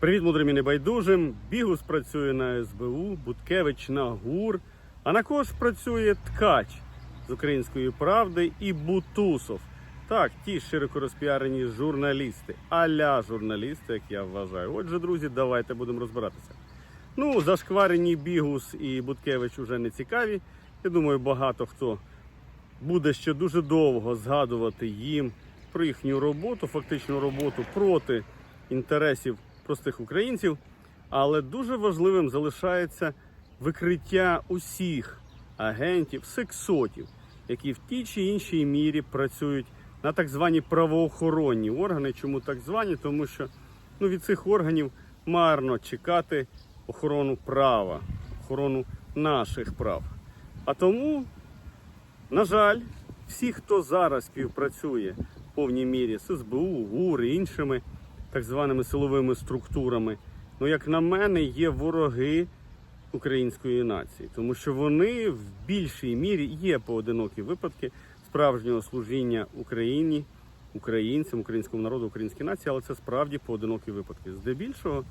Привіт, мудрим і небайдужим. Бігус працює на СБУ, Буткевич на ГУР, а на кож працює ткач з української правди і Бутусов. Так, ті широко розпіарені журналісти, аля журналісти, як я вважаю. Отже, друзі, давайте будемо розбиратися. Ну, зашкварені Бігус і Буткевич уже не цікаві. Я думаю, багато хто буде ще дуже довго згадувати їм про їхню роботу, фактичну роботу проти інтересів простих українців. Але дуже важливим залишається викриття усіх агентів, сексотів, які в тій чи іншій мірі працюють на так звані правоохоронні органи. Чому так звані? Тому що ну, від цих органів марно чекати охорону права, охорону наших прав. А тому на жаль, всі, хто зараз співпрацює в повній мірі з СБУ, ГУР і іншими так званими силовими структурами, ну, як на мене, є вороги української нації, тому що вони в більшій мірі є поодинокі випадки справжнього служіння Україні, українцям, українському народу, українській нації, але це справді поодинокі випадки. Здебільшого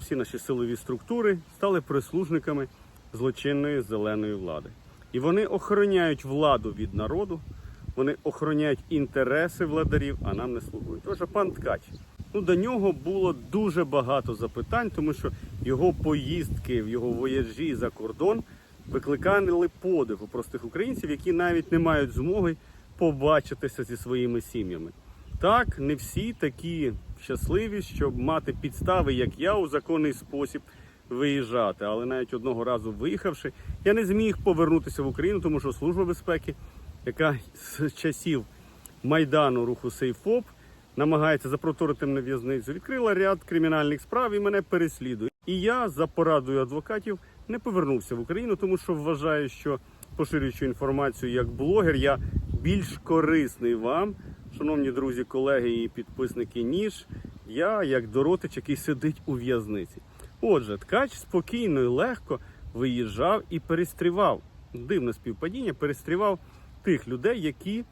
всі наші силові структури стали прислужниками злочинної зеленої влади. І вони охороняють владу від народу, вони охороняють інтереси владарів, а нам не слугують. Отже, пан Ткач. Ну, до нього було дуже багато запитань, тому що його поїздки в його вояжі за кордон викликали подив у простих українців, які навіть не мають змоги побачитися зі своїми сім'ями. Так, не всі такі щасливі, щоб мати підстави, як я, у законний спосіб виїжджати. Але навіть одного разу виїхавши, я не зміг повернутися в Україну, тому що служба безпеки, яка з часів майдану руху Сейфоп намагається запроторити мене в'язницю, відкрила ряд кримінальних справ і мене переслідує. І я за порадою адвокатів не повернувся в Україну, тому що вважаю, що поширюючи інформацію як блогер, я більш корисний вам, шановні друзі, колеги і підписники, ніж я, як Доротич, який сидить у в'язниці. Отже, ткач спокійно і легко виїжджав і перестрівав. Дивне співпадіння, перестрівав тих людей, які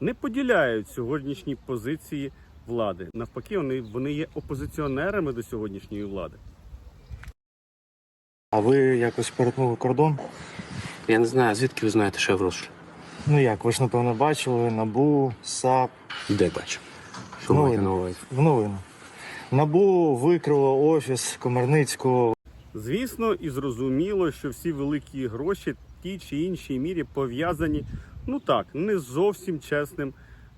не поділяють сьогоднішні позиції влади. Навпаки, вони, вони є опозиціонерами до сьогоднішньої влади. А ви якось перетнули кордон? Я не знаю, звідки ви знаєте, що я в розшуку? Ну як, ви ж напевно бачили НАБУ, САП, Де бачу? Що маєте на увазі? в новинах. НАБУ викрило офіс Комарницького. Звісно, і зрозуміло, що всі великі гроші в тій чи іншій мірі пов'язані, ну так, не зовсім чесним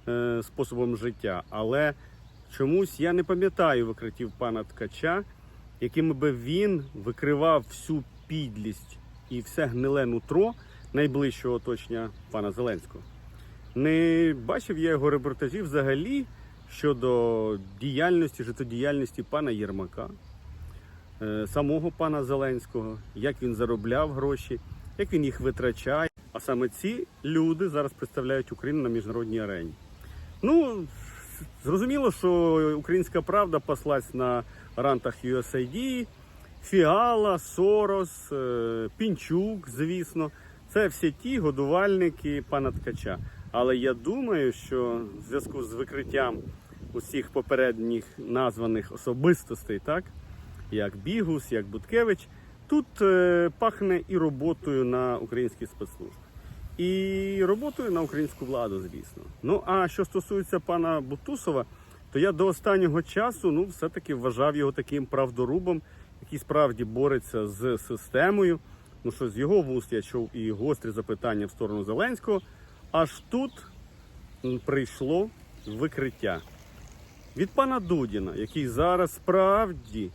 е, способом життя. Але чомусь я не пам'ятаю викриттів пана Ткача, якими би він викривав всю підлість і все гниле нутро найближчого оточення пана Зеленського. Не бачив я його репортажів взагалі щодо діяльності, життєдіяльності пана Єрмака е, самого пана Зеленського, як він заробляв гроші, як він їх витрачає. А саме ці люди зараз представляють Україну на міжнародній арені. Ну, зрозуміло, що українська правда паслась на рантах USAID, Фіала, Сорос, е, Пінчук, звісно. Це всі ті годувальники пана Ткача. Але я думаю, що в зв'язку з викриттям усіх попередніх названих особистостей, так, як Бігус, як Буткевич, тут е, пахне і роботою на українські спецслужби. І роботою на українську владу, звісно. Ну а що стосується пана Бутусова, то я до останнього часу ну, все-таки вважав його таким правдорубом, який справді бореться з системою. Ну що з його вуст я чув і гострі запитання в сторону Зеленського. Аж тут прийшло викриття від пана Дудіна, який зараз справді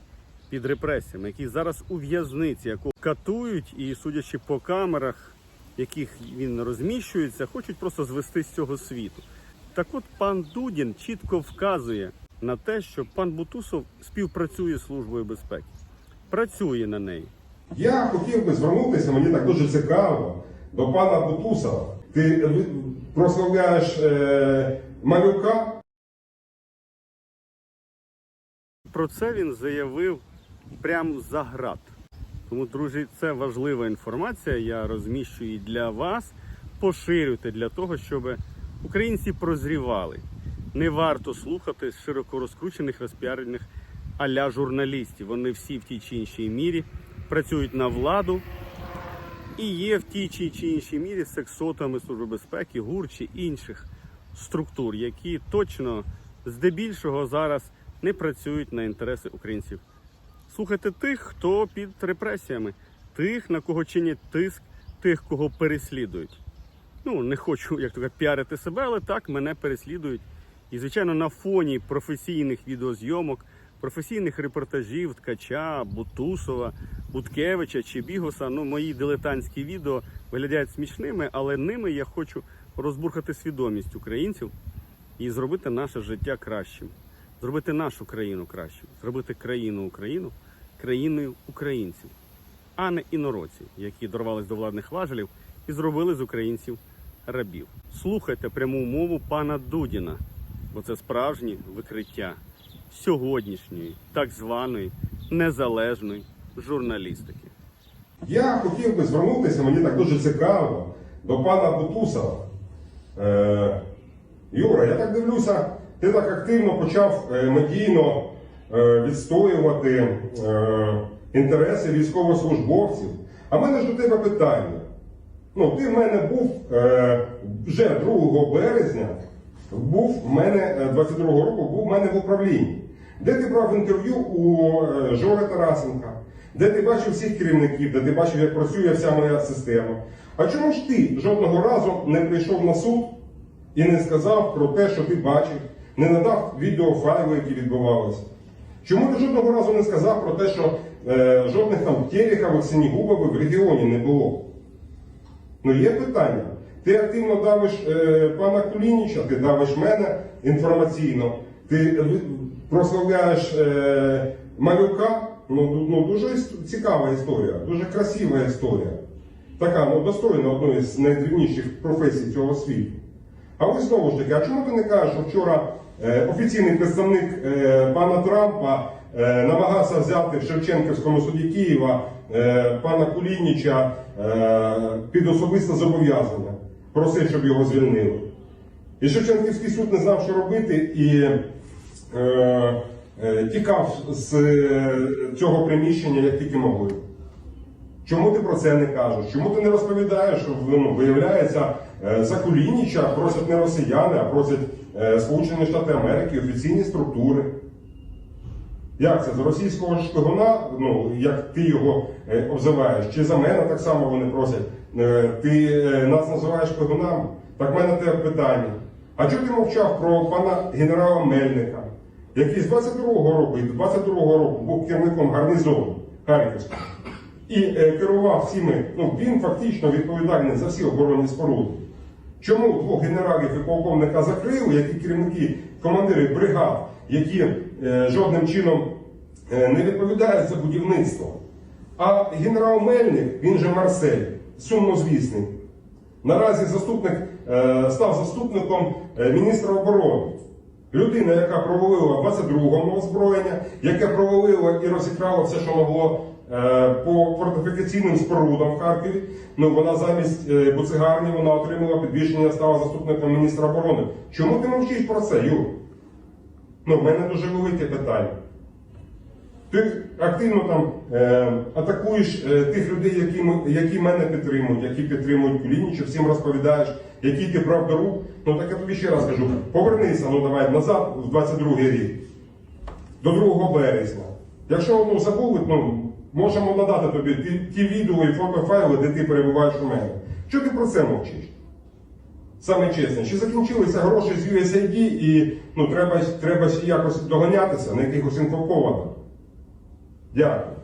під репресіями, який зараз у в'язниці, якого катують і, судячи по камерах, яких він розміщується, хочуть просто звести з цього світу. Так от пан Дудін чітко вказує на те, що пан Бутусов співпрацює з службою безпеки, працює на неї. Я хотів би звернутися, мені так дуже цікаво, до пана Бутусова. Ти е, прославляєш е, малюка, Про це він заявив прямо за град. Тому, друзі, це важлива інформація. Я розміщую її для вас. Поширюйте для того, щоб українці прозрівали. Не варто слухати широко розкручених, розпіарених а-ля журналістів. Вони всі в тій чи іншій мірі працюють на владу і є в тій чи іншій мірі сексотами Служби безпеки, ГУР чи інших структур, які точно здебільшого зараз не працюють на інтереси українців. Слухайте тих, хто під репресіями, тих, на кого чинять тиск, тих, кого переслідують. Ну, не хочу, як то піарити себе, але так мене переслідують. І, звичайно, на фоні професійних відеозйомок, професійних репортажів Ткача, Бутусова, Буткевича чи Бігоса, ну, мої дилетантські відео виглядають смішними, але ними я хочу розбурхати свідомість українців і зробити наше життя кращим, зробити нашу країну кращим, зробити країну Україну країною українців, а не інородців, які дорвались до владних важелів і зробили з українців рабів. Слухайте пряму мову пана Дудіна, бо це справжнє викриття сьогоднішньої так званої незалежної журналістики. Я хотів би звернутися, мені так дуже цікаво, до пана Бутусова. Е, Юра, я так дивлюся, ти так активно почав е, медійно відстоювати е, інтереси військовослужбовців. А в мене ж до тебе питання. Ну, ти в мене був е, вже 2 березня, був в мене е, 22-го року, був в мене в управлінні. Де ти брав інтерв'ю у е, Жори Тарасенка, де ти бачив всіх керівників, де ти бачив, як працює вся моя система. А чому ж ти жодного разу не прийшов на суд і не сказав про те, що ти бачив, не надав відеофайли, які відбувалися? Чому ти жодного разу не сказав про те, що е, жодних там Терехових, Синігубових в регіоні не було? Ну є питання. Ти активно давиш е, пана Кулініча, ти давиш мене інформаційно, ти прославляєш е, малюка. Ну, ну дуже цікава історія, дуже красива історія. Така, ну достойна одної з найдрівніших професій цього світу. А ось знову ж таки, а чому ти не кажеш, що вчора офіційний представник е, пана Трампа е, намагався взяти в Шевченківському суді Києва е, пана Кулініча е, під особисте зобов'язання, просив, щоб його звільнили. І Шевченківський суд не знав, що робити, і е, е, тікав з е, цього приміщення, як тільки могли. Чому ти про це не кажеш? Чому ти не розповідаєш, що ну, виявляється, е, за Кулініча просять не росіяни, а просять е, Сполучені Штати Америки, офіційні структури? Як це? За російського шпигуна, ну, як ти його е, обзиваєш, чи за мене так само вони просять? Е, ти е, нас називаєш шпигунами? Так в мене тебе питання. А чого ти мовчав про пана генерала Мельника, який з 22-го року і до 22-го року був керівником гарнізону Харківського? і е, керував всіми, ну він фактично відповідальний за всі оборонні споруди. Чому двох генералів і полковника закрили, які керівники, командири бригад, які е, жодним чином е, не відповідають за будівництво? А генерал Мельник, він же Марсель, сумнозвісний, наразі заступник, е, став заступником е, міністра оборони. Людина, яка провалила 22-го озброєння, яке провалило і розікрало все, що могло по фортифікаційним спорудам в Харкові. Ну вона замість е, буцегарні вона отримала підвищення, стала заступником міністра оборони. Чому ти мовчиш про це, Юр? Ну, в мене дуже велике питання. Ти активно там е, атакуєш е, тих людей, які, які мене підтримують, які підтримують Кулініча, всім розповідаєш, який ти брав до рук. Ну так я тобі ще раз кажу, повернися ну давай назад в 22 рік, до 2 березня. Якщо ну, забули, ну, можемо надати тобі ті, ті відео і фотофайли, де ти перебуваєш у мене. Чого ти про це мовчиш? Саме чесно, чи закінчилися гроші з USAID і ну, треба, треба якось доганятися на якихось інфоповодах? Дякую.